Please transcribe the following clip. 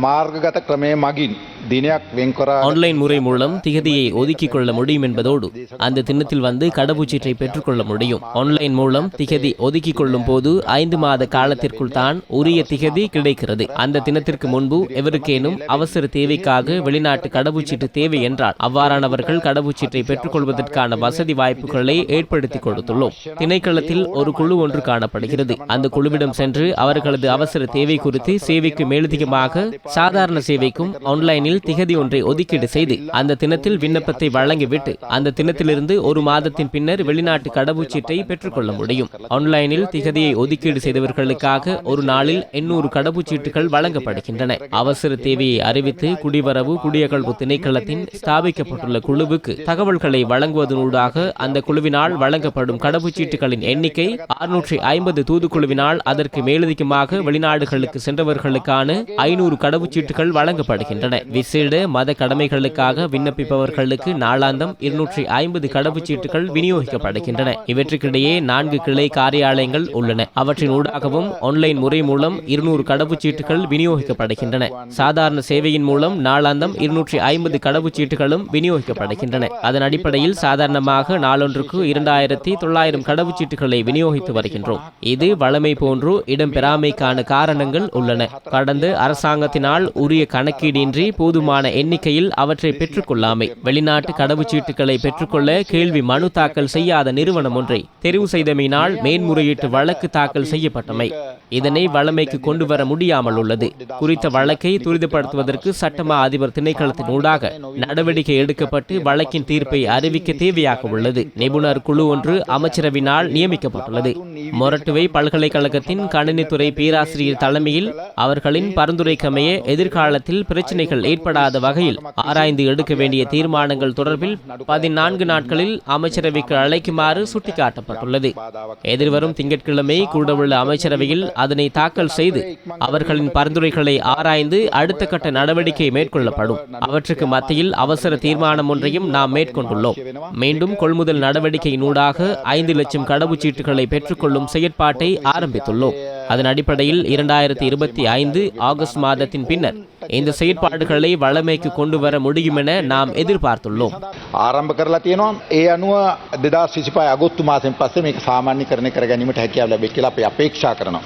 මාර්ගගත ක්‍රමය මගින් දිනයක් වෙන්කොරා ஆன்லைன் முறை மூலம் திகதியை ஒதுக்கிக் கொள்ள முடியும் என்பதோடு அந்த தினத்தில் வந்து கடவுச்சீட்டை பெற்றுக்கொள்ள முடியும். ஆன்லைன் மூலம் திகதி ஒதுக்கிக் கொள்ளும் போது ஐந்து மாத காலத்திற்குள் தான் உரிய திகதி கிடைக்கிறது. அந்த தினத்திற்கு முன்பு எவருக்கேனும் அவசர தேவைக்காக வெளிநாட்டு கடவுச்சீட்டு தேவை என்றால் அவ்வாறானவர்கள் கடவுச்சீட்டை பெற்றுக்கொள்வதற்கான வசதி வாய்ப்புகளை ஏற்படுத்தி கொடுத்துள்ளோம். திணைக்களத்தில் ஒரு குழு ஒன்று காணப்படுகிறது. அந்த குழுவிடம் சென்று அவர்களது அவசர தேவை குறித்து சேவைக்கு மேலதிகமாக சாதாரண சேவைக்கும் ஆன்லைனில் திகதி ஒன்றை ஒதுக்கீடு செய்து அந்த தினத்தில் விண்ணப்பத்தை வழங்கிவிட்டு அந்த தினத்திலிருந்து ஒரு மாதத்தின் பின்னர் வெளிநாட்டு கடவுச்சீட்டை பெற்றுக்கொள்ள முடியும். ஆன்லைனில் திகதியை ஒதுக்கீடு செய்தவர்களுக்காக ஒரு நாளில் எண்ணூறு கடவுச்சீட்டுகள் வழங்கப்படுகின்றன. அவசர தேவையை அறிவித்து குடிவரவு குடியகழ்வு திணைக்களத்தின் ஸ்தாபிக்கப்பட்டுள்ள குழுவுக்கு தகவல்களை வழங்குவதனூடாக அந்த குழுவினால் வழங்கப்படும் கடவுச்சீட்டுகளின் எண்ணிக்கை அறுநூற்றி ஐம்பது தூதுக்குழுவினால் அதற்கு மேலதிகமாக வெளிநாடுகளுக்கு சென்றவர்களுக்கான ஐநூறு கடவுச்சீட்டுகள் வழங்கப்படுகின்றன. விசேட மத கடமைகளுக்காக விண்ணப்பிப்பவர்களுக்கு நாளாந்தம் இருநூற்றி ஐம்பது கடவுச்சீட்டுகள் விநியோகிக்கப்படுகின்றன. இவற்றுக்கிடையே நான்கு கிளை காரியாலயங்கள் உள்ளன. அவற்றின் ஊடாகவும் ஆன்லைன் முறை மூலம் இருநூறு கடவுச்சீட்டுகள் விநியோகிக்கப்படுகின்றன. சாதாரண சேவையின் மூலம் நாளாந்தம் இருநூற்றி ஐம்பது கடவுச்சீட்டுகளும் விநியோகிக்கப்படுகின்றன. அதன் அடிப்படையில் சாதாரணமாக நாளொன்றுக்கு இரண்டாயிரத்தி தொள்ளாயிரம் கடவுச்சீட்டுகளை விநியோகித்து வருகின்றோம். இது வளமை போன்று இடம்பெறாமைக்கான காரணங்கள் உள்ளன. கடந்த அரசாங்கத்தினால் உரிய கணக்கீடின்றி போதுமான எண்ணிக்கையில் அவற்றை பெற்றுக்கொள்ளாமை. வெளிநாட்டு கடவுச்சீட்டுகளை பெற்றுக்கொள்ள கேள்வி மனு தாக்கல் செய்யாத நிறுவனம் ஒன்றை. தெரிவு செய்தமையினால் மேன்முறையீட்டு வழக்கு தாக்கல் செய்யப்பட்டமை. இதனை வழமைக்கு கொண்டு வர முடியாமல் உள்ளது. குறித்த வழக்கை துரிதப்படுத்துவதற்கு சட்டமா அதிபர் திணைக்களத்தின் ஊடாக நடவடிக்கை எடுக்கப்பட்டு வழக்கின் தீர்ப்பை அறிவிக்க தேவையாக உள்ளது. நிபுணர் குழு ஒன்று அமைச்சரவினால் நியமிக்கப்பட்டுள்ளது. மொரட்டுவை பல்கலைக்கழகத்தின் கணினித்துறை பேராசிரியர் தலைமையில் அவர்களின் பரிந்துரைக்கமைய எதிர்காலத்தில் பிரச்சினைகள் ஏற்படாத வகையில் ஆராய்ந்து எடுக்க வேண்டிய தீர்மானங்கள் தொடர்பில் பதினான்கு நாட்களில் அமைச்சரவைக்கு அழைக்குமாறு சுட்டிக்காட்டப்பட்டுள்ளது. எதிர்வரும் திங்கட்கிழமை கூடவுள்ள அமைச்சரவையில் அதனை தாக்கல் செய்து அவர்களின் பரிந்துரைகளை ஆராய்ந்து அடுத்த கட்ட நடவடிக்கை மேற்கொள்ளப்படும் அவற்றுக்கு மத்தியில் அவசர தீர்மானம் ஒன்றையும் நாம் மேற்கொண்டுள்ளோம் மீண்டும் கொள்முதல் நடவடிக்கையினூடாக ஐந்து லட்சம் கடவுச்சீட்டுகளை பெற்றுக்கொள்ளும் செயற்பாட்டை ஆரம்பித்துள்ளோம் அதன் அடிப்படையில் இரண்டாயிரத்தி இருபத்தி ஐந்து ஆகஸ்ட் மாதத்தின் பின்னர் இந்த செயற்பாடுகளை வளமைக்கு கொண்டு வர முடியும் என நாம் எதிர்பார்த்துள்ளோம் ආරම්භ කරලා තියෙනවා ඒ අනුව දෙදස් විසිපයි අගොත්තු මාසෙන් පස්සේ මේක සාමාන්‍ය කරණය කර ගැනීමට හැකියාව ලැබෙයි කියලා අපි අපේක්ෂා කරනවා.